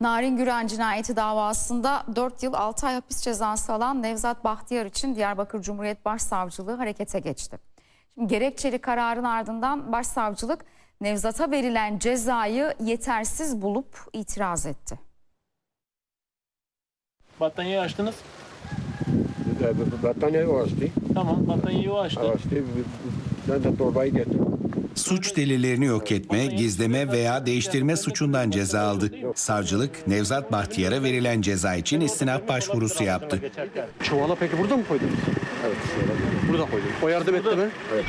Narin Güren cinayeti davasında 4 yıl 6 ay hapis cezası alan Nevzat Bahtiyar için Diyarbakır Cumhuriyet Başsavcılığı harekete geçti. Şimdi gerekçeli kararın ardından başsavcılık Nevzat'a verilen cezayı yetersiz bulup itiraz etti. Battaniyeyi açtınız. Battaniye o açtı. Tamam battaniyeyi o açtı. Açtı. Ben de torbayı getirdim. Suç delillerini yok etme, gizleme veya değiştirme suçundan ceza aldı. Savcılık, Nevzat Bahtiyar'a verilen ceza için istinaf başvurusu yaptı. Çuvala peki burada mı koydunuz? Evet. şöyle. Burada koydum. O yardım etti mi? Evet.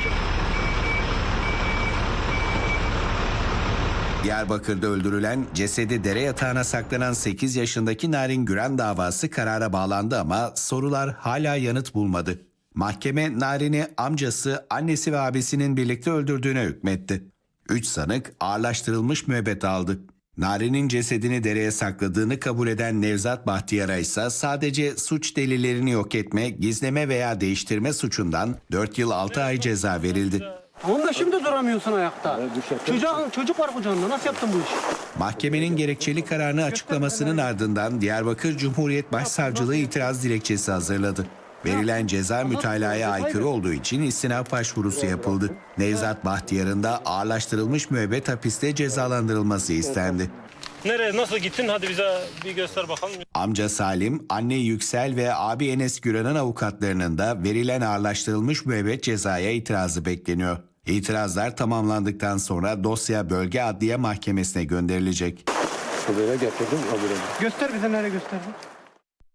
Diyarbakır'da öldürülen, cesedi dere yatağına saklanan 8 yaşındaki Narin Güren davası karara bağlandı ama sorular hala yanıt bulmadı. Mahkeme Narin'i amcası, annesi ve abisinin birlikte öldürdüğüne hükmetti. 3 sanık ağırlaştırılmış müebbet aldı. Narin'in cesedini dereye sakladığını kabul eden Nevzat Bahtiyar'a ise sadece suç delillerini yok etme, gizleme veya değiştirme suçundan 4 yıl 6 ay ceza verildi. Tamam da şimdi duramıyorsun ayakta. Çocuk, çocuk var kucağında. Nasıl yaptın bu işi? Mahkemenin gerekçeli kararını açıklamasının ardından Diyarbakır Cumhuriyet Başsavcılığı itiraz dilekçesi hazırladı. Verilen ceza mütalaya aykırı olduğu için istinaf başvurusu yapıldı. Nevzat Bahtiyar'ın da ağırlaştırılmış müebbet hapiste cezalandırılması istendi. Nereye nasıl gittin? Hadi bize bir göster bakalım. Amca Salim, anne Yüksel ve abi Enes Güran'ın avukatlarının da verilen ağırlaştırılmış müebbet cezaya itirazı bekleniyor. İtirazlar tamamlandıktan sonra dosya Bölge Adliye Mahkemesi'ne gönderilecek. Böyle getirdim. Öbürüne. Göster bize nereye gösterdin?